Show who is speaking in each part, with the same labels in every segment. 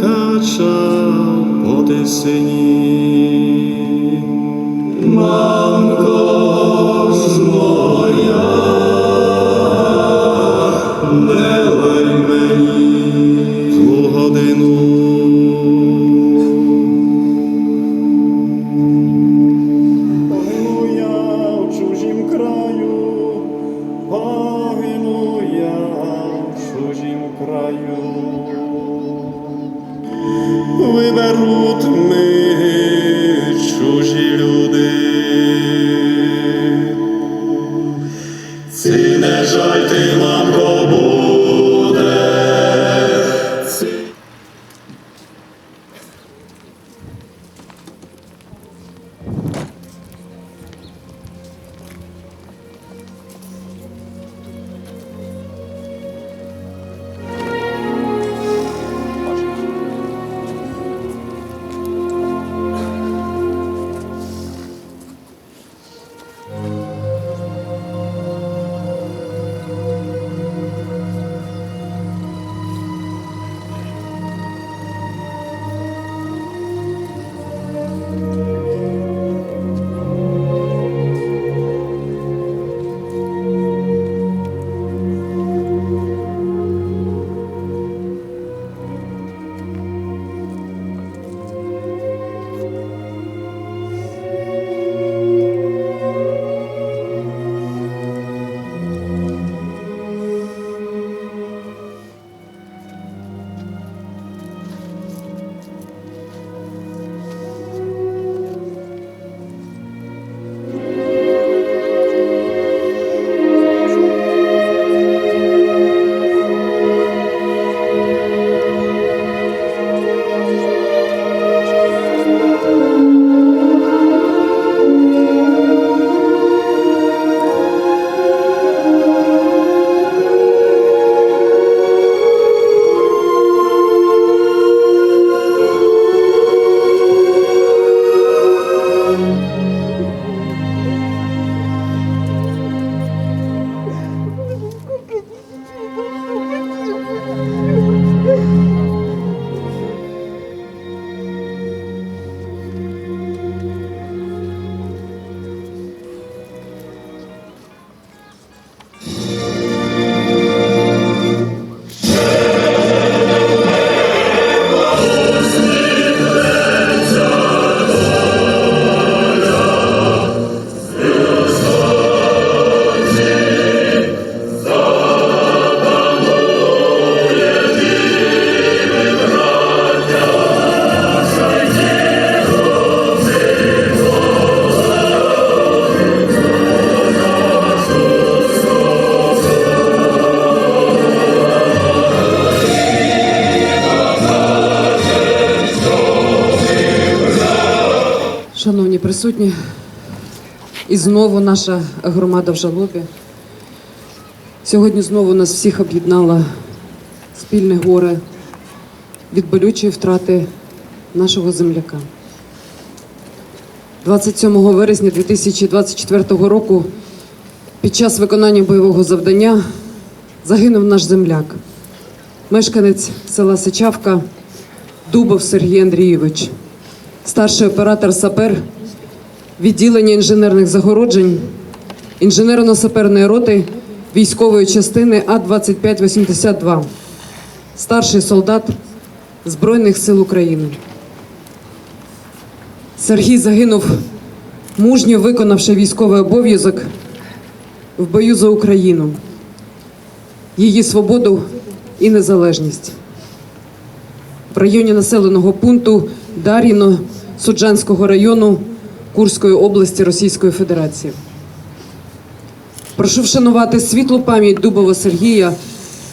Speaker 1: кача по тисині. Мамко
Speaker 2: присутні, і знову наша громада в жалобі. Сьогодні знову нас всіх об'єднала спільне горе від болючої втрати нашого земляка. 27 вересня 2024 року під час виконання бойового завдання загинув наш земляк, мешканець села Сичавка Дубов Сергій Андрійович старший оператор САПЕР відділення інженерних загороджень інженерно-саперної роти військової частини А-2582, старший солдат Збройних сил України. Сергій загинув, мужньо виконавши військовий обов'язок в бою за Україну, її свободу і незалежність. В районі населеного пункту Дар'їно Суджанського району Курської області Російської Федерації. Прошу вшанувати світлу пам'ять Дубова Сергія,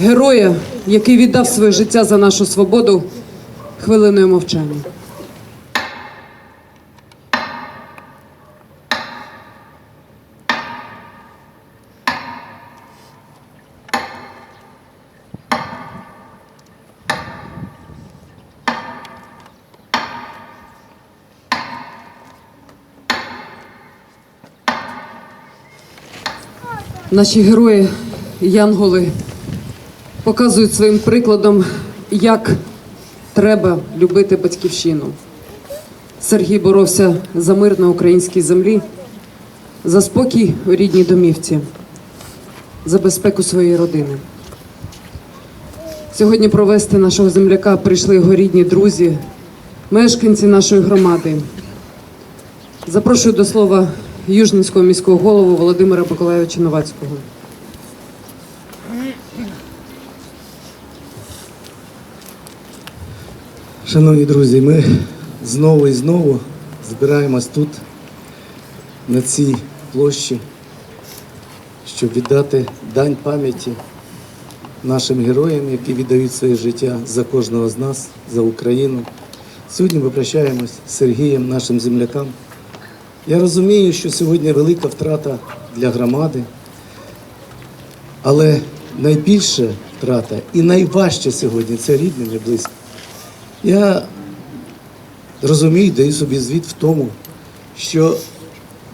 Speaker 2: героя, який віддав своє життя за нашу свободу хвилиною мовчання. Наші герої, янголи, показують своїм прикладом, як треба любити батьківщину. Сергій боровся за мир на українській землі, за спокій у рідній домівці, за безпеку своєї родини. Сьогодні провести нашого земляка прийшли його рідні друзі, мешканці нашої громади. Запрошую до слова Южницького міського голову Володимира Миколайовича Новацького.
Speaker 3: Шановні друзі, ми знову і знову збираємось тут, на цій площі, щоб віддати дань пам'яті нашим героям, які віддають своє життя за кожного з нас, за Україну. Сьогодні ми прощаємось з Сергієм, нашим землякам. Я розумію, що сьогодні велика втрата для громади, але найбільша втрата і найважче сьогодні це рідним і близьким. Я розумію, даю собі звіт в тому, що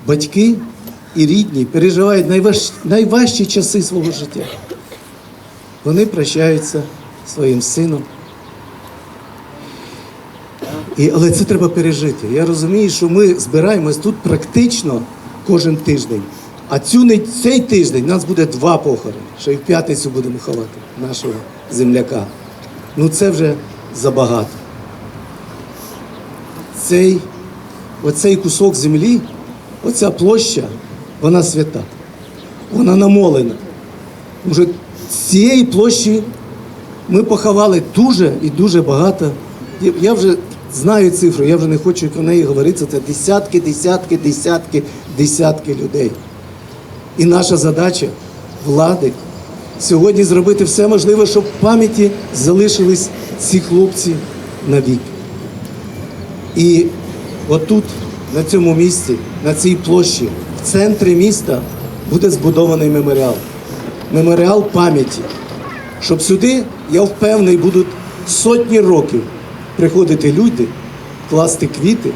Speaker 3: батьки і рідні переживають найваж... найважчі часи свого життя. Вони прощаються своїм сином. І, але це треба пережити. Я розумію, що ми збираємось тут практично кожен тиждень. А цю, цей тиждень у нас буде два похорони. Ще й в п'ятницю будемо ховати нашого земляка. Ну це вже забагато. Цей, оцей кусок землі, оця площа, вона свята. Вона намолена. Може, з цієї площі ми поховали дуже і дуже багато. Я вже знаю цифру, я вже не хочу про неї говорити. Це десятки, десятки, десятки, десятки людей. І наша задача влади сьогодні зробити все можливе, щоб в пам'яті залишились ці хлопці навік. І отут, на цьому місці, на цій площі, в центрі міста буде збудований меморіал. Меморіал пам'яті. Щоб сюди, я впевнений, будуть сотні років приходити люди, класти квіти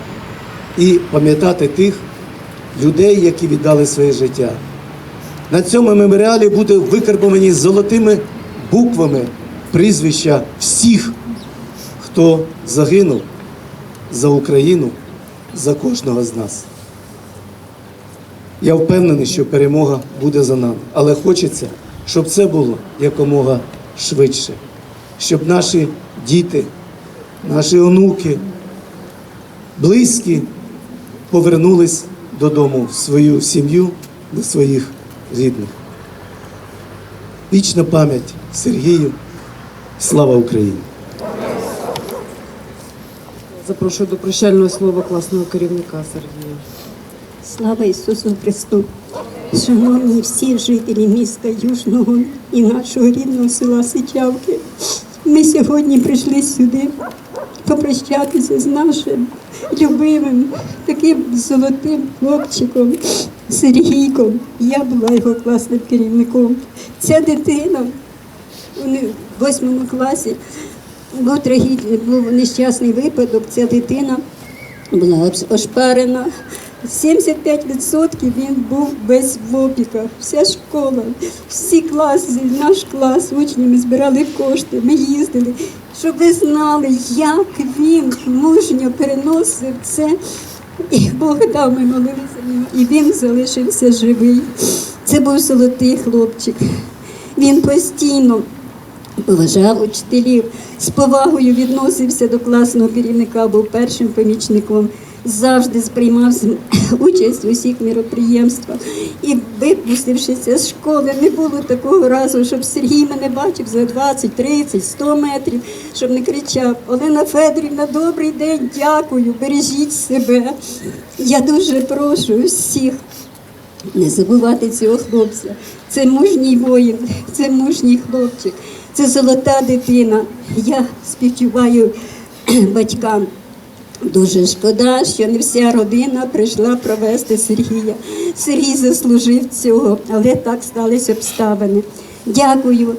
Speaker 3: і пам'ятати тих людей, які віддали своє життя. На цьому меморіалі буде викарбовані золотими буквами прізвища всіх, хто загинув за Україну, за кожного з нас. Я впевнений, що перемога буде за нами. Але хочеться, щоб це було якомога швидше, щоб наші діти, наші онуки, близькі повернулись додому в свою сім'ю, до своїх рідних. Вічна пам'ять Сергію. Слава Україні!
Speaker 2: Запрошую до прощального слова класного керівника Сергія.
Speaker 4: Слава Ісусу Христу! Шановні всі жителі міста Южного і нашого рідного села Сичавки, ми сьогодні прийшли сюди попрощатися з нашим любимим, таким золотим хлопчиком Сергійком. Я була його класним керівником. Ця дитина у восьмому класі був трагічний, був нещасний випадок. Ця дитина була ошпарена. 75% він був без опіка. Вся школа, всі класи, наш клас, учні, ми збирали кошти, ми їздили, щоб ви знали, як він мужньо переносив це. І Бог дав, ми молилися нього, і він залишився живий. Це був золотий хлопчик. Він постійно поважав учителів, з повагою відносився до класного керівника, був першим помічником, завжди сприймав участь у всіх міроприємствах. І випустившися з школи, не було такого разу, щоб Сергій мене бачив за 20, 30, 100 метрів, щоб не кричав: Олена Федорівна, добрий день, дякую, бережіть себе. Я дуже прошу всіх не забувати цього хлопця. Це мужній воїн, це мужній хлопчик, це золота дитина. Я співчуваю батькам. Дуже шкода, що не вся родина прийшла провести Сергія. Сергій заслужив цього, але так сталися обставини. Дякую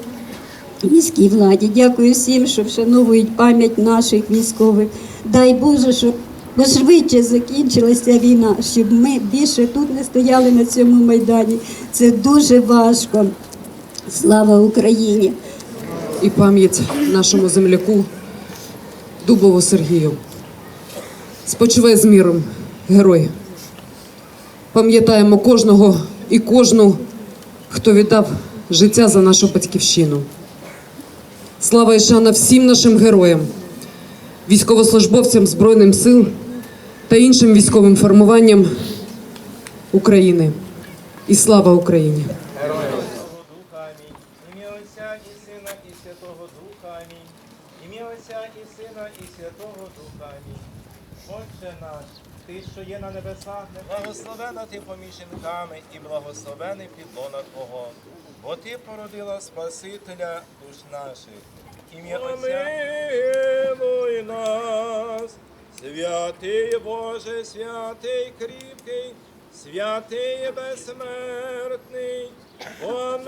Speaker 4: міській владі, дякую всім, що вшановують пам'ять наших військових. Дай Боже, щоб швидше закінчилася війна, щоб ми більше тут не стояли на цьому майдані. Це дуже важко. Слава Україні!
Speaker 2: І пам'ять нашому земляку Дубову Сергію. Спочивай з міром, герой. Пам'ятаємо кожного і кожну, хто віддав життя за нашу батьківщину. Слава і шана всім нашим героям, військовослужбовцям Збройним сил та іншим військовим формуванням України. І слава Україні!
Speaker 5: Духа Амінь. Ім'я Отця і Сина і Святого Духа Амінь. Ім'я Отця і Сина і Святого Духа Амінь. Отче наш, ти, що є на небесах, благословена ти поміж жінками і благословений плідлона Твого. Бо ти породила Спасителя душ наших. Ім'я. Помилуй нас, святий Боже, святий кріпкий, святий безсмертний, помилуй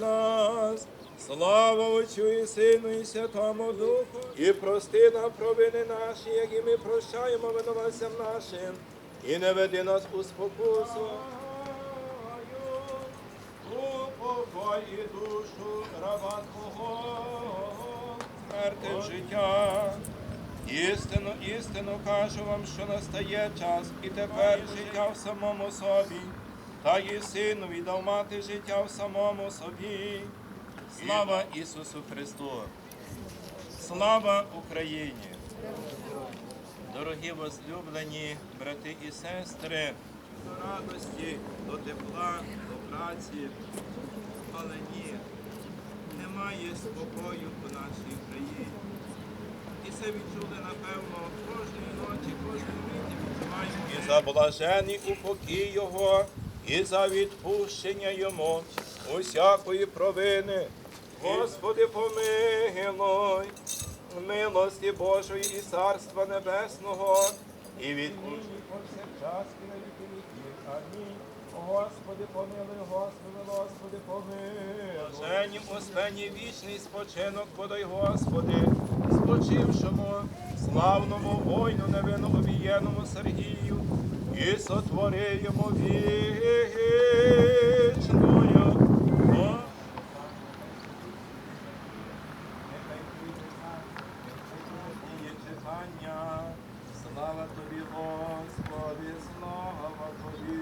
Speaker 5: нас, слава Отцю і Сину і Святому Духу, і прости нам провини наші, як і ми прощаємо винуватцям нашим, і не веди нас у спокусу. Упокой і душу раба Твого, смерти життя. Істину, істину кажу вам, що настає час, і тепер життя в самому собі, та і сину віддав мати життя в самому собі. Слава Ісусу Христу! Слава Україні! Дорогі возлюблені брати і сестри, до радості, до тепла, до праці, але ні, немає спокою у нашій країні. І це відчули, напевно, кожної ночі, кожної миті відчуваємо. І за блажений упокій Його, і за відпущення Йому усякої провини. Господи, помилуй, милості Божої і Царства Небесного, і відпущення повсякчас і на віки віків. Амінь. Господи, помилуй, Господи, Господи, помилуй. Блаженнім Успені вічний спочинок подай, Господи, спочившому, славному воїну невинно обієному Сергію, і сотвори йому вічною. О, Нехай прийде час, нехай діє чекання. Слава тобі, Господи, слава тобі.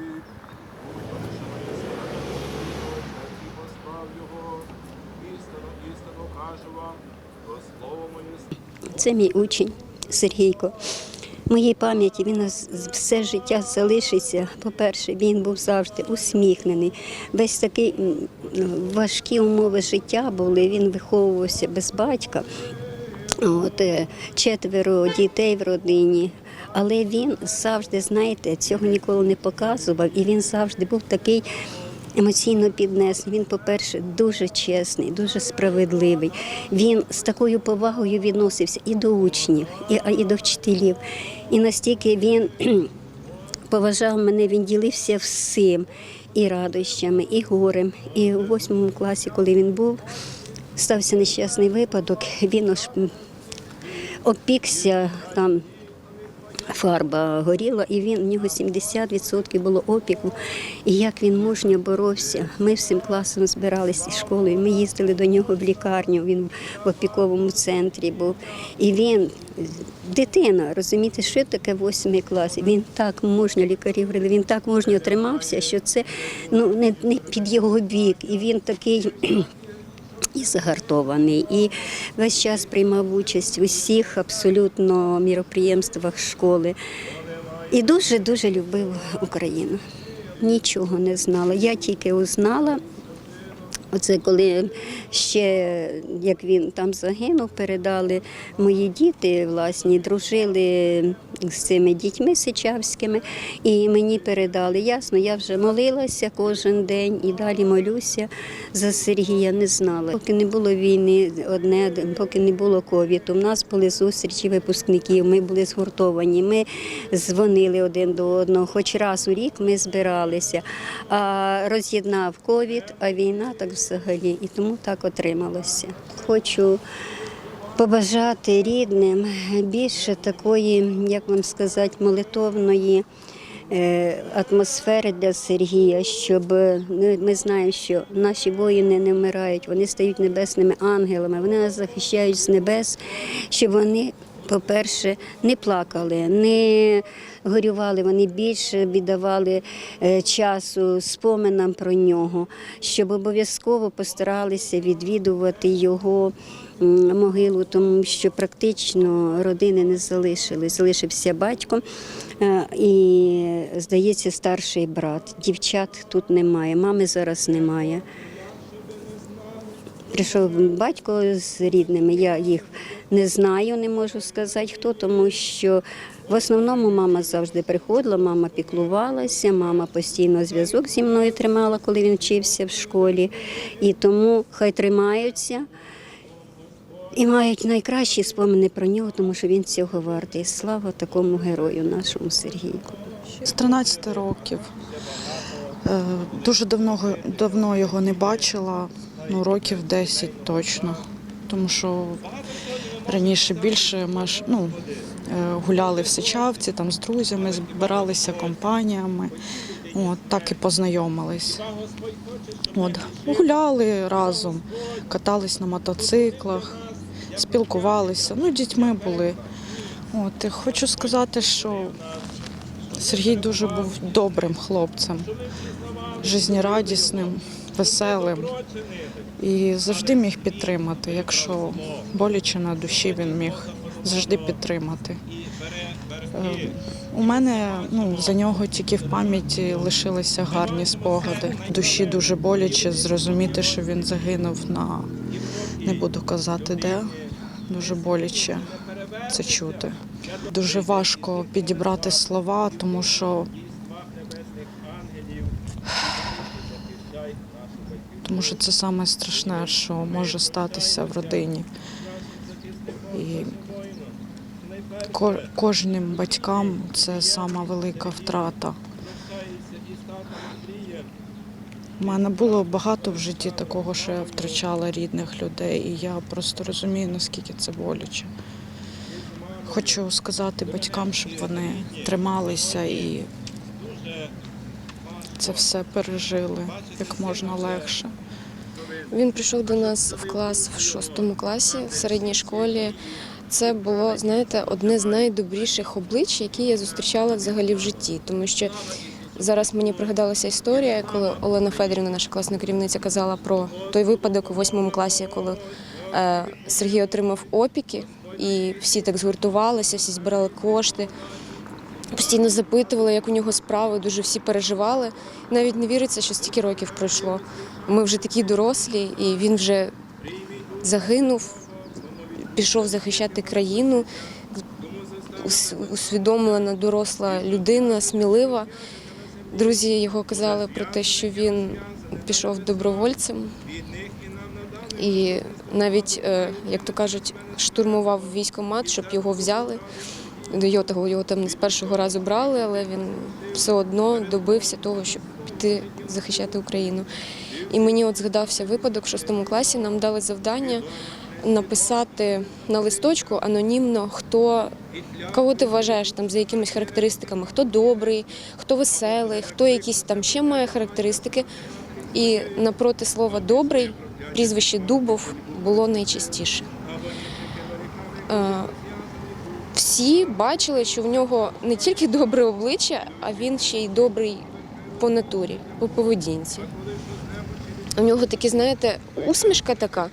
Speaker 5: Господи, що моє серце, і послав його. Істину, істину кажу вам, то слово моє
Speaker 4: Це мій учень Сергійко. В моїй пам'яті він все життя залишиться. По-перше, він був завжди усміхнений. Весь такий м, важкі умови життя були. Він виховувався без батька. От, е, четверо дітей в родині. Але він завжди, знаєте, цього ніколи не показував, і він завжди був такий емоційно піднесений. Він, по-перше, дуже чесний, дуже справедливий. Він з такою повагою відносився і до учнів, і, і до вчителів. І настільки він поважав мене, він ділився всім і радощами, і горем. І у восьмому класі, коли він був, стався нещасний випадок. Він аж опікся там. Фарба горіла, і він в нього 70% було опіку. І як він мужньо боровся. Ми всім класом збиралися із школою. Ми їздили до нього в лікарню. Він в опіковому центрі був. І він дитина, розумієте, що таке восьмий клас. Він так мужньо, лікарі говорили, він так мужньо тримався, що це ну не, не під його вік. І він такий. І загартований, і весь час приймав участь у всіх абсолютно міроприємствах школи. І дуже-дуже любив Україну. Нічого не знала. Я тільки узнала. Оце коли ще як він там загинув, передали мої діти власні, дружили з цими дітьми сичавськими, і мені передали. Ясно, я вже молилася кожен день і далі молюся за Сергія. Не знала. Поки не було війни, одне поки не було ковіду. У нас були зустрічі випускників. Ми були згуртовані. Ми дзвонили один до одного. Хоч раз у рік ми збиралися. А роз'єднав ковід, а війна так взагалі. І тому так отрималося. Хочу побажати рідним більше такої, як вам сказати, молитовної е, атмосфери для Сергія, щоб е, ми- знаємо, що наші воїни не вмирають, вони стають небесними ангелами, вони нас захищають з небес, щоб вони. По-перше, не плакали, не горювали, вони більше віддавали е, часу споминам про нього, щоб обов'язково постаралися відвідувати його могилу, тому що практично родини не залишились. Залишився батько е, і, здається, старший брат. Дівчат тут немає, мами зараз немає. Прийшов батько з рідними. Я їх не знаю, не можу сказати хто, тому що в основному мама завжди приходила, мама піклувалася, мама постійно зв'язок зі мною тримала, коли він вчився в школі. І тому хай тримаються і мають найкращі спомини про нього, тому що він цього вартий. Слава такому герою, нашому Сергійку.
Speaker 6: З 13 років. Е, Дуже давно, давно його не бачила, ну років 10 точно. Тому що раніше більше ми ну, е, гуляли в Сичавці там з друзями, збиралися компаніями. От, так і познайомились. От, гуляли разом, катались на мотоциклах, спілкувалися, ну, дітьми були. От, і хочу сказати, що Сергій дуже був добрим хлопцем, жизнерадісним, веселим і завжди міг підтримати. Якщо боляче на душі, він міг завжди підтримати. Е, У мене ну, за нього тільки в пам'яті лишилися гарні спогади. Душі дуже боляче зрозуміти, що він загинув на не буду казати де. Дуже боляче це чути. Дуже важко підібрати слова, тому що тому що це саме страшне, що може статися в родині. І кожним батькам це сама велика втрата. У мене було багато в житті такого, що я втрачала рідних людей, і я просто розумію, наскільки це боляче. Хочу сказати батькам, щоб вони трималися і це все пережили як можна легше.
Speaker 7: Він прийшов до нас в клас в шостому класі в середній школі. Це було, знаєте, одне з найдобріших облич, які я зустрічала взагалі в житті, тому що зараз мені пригадалася історія, коли Олена Федорівна, наша класна керівниця, казала про той випадок у восьмому класі, коли е, Сергій отримав опіки, і всі так згуртувалися, всі збирали кошти. Постійно запитували, як у нього справи, дуже всі переживали. Навіть не віриться, що стільки років пройшло. Ми вже такі дорослі, і він вже загинув, пішов захищати країну. Усвідомлена доросла людина, смілива. Друзі його казали про те, що він пішов добровольцем і навіть, е, як то кажуть, штурмував військомат, щоб його взяли. До його його там з першого разу брали, але він все одно добився того, щоб піти захищати Україну. І мені от згадався випадок в шостому класі. Нам дали завдання написати на листочку анонімно, хто кого ти вважаєш там за якимись характеристиками, хто добрий, хто веселий, хто якісь там ще має характеристики. І напроти слова добрий прізвище Дубов було найчастіше. Е, всі бачили, що в нього не тільки добре обличчя, а він ще й добрий по натурі, по поведінці. У нього такі, знаєте, усмішка така,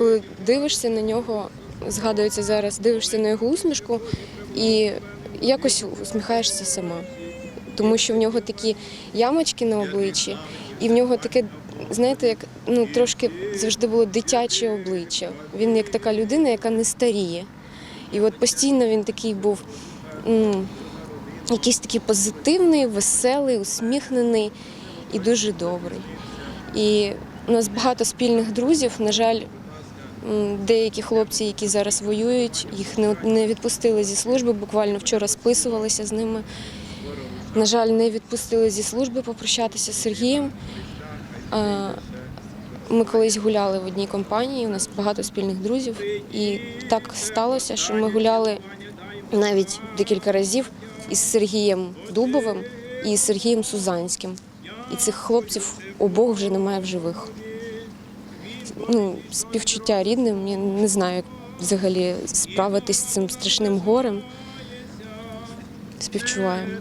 Speaker 7: коли дивишся на нього, згадується зараз, дивишся на його усмішку і якось усміхаєшся сама. Тому що в нього такі ямочки на обличчі, і в нього таке, знаєте, як ну трошки завжди було дитяче обличчя. Він як така людина, яка не старіє. І от постійно він такий був м, якийсь такий позитивний, веселий, усміхнений і дуже добрий. І у нас багато спільних друзів. На жаль, деякі хлопці, які зараз воюють, їх не, відпустили зі служби. Буквально вчора списувалися з ними. На жаль, не відпустили зі служби попрощатися з Сергієм. Ми колись гуляли в одній компанії, у нас багато спільних друзів, і так сталося, що ми гуляли навіть декілька разів із Сергієм Дубовим і Сергієм Сузанським. І цих хлопців обох вже немає в живих. Ну, співчуття рідним, я не знаю, як взагалі справитись з цим страшним горем. Співчуваємо.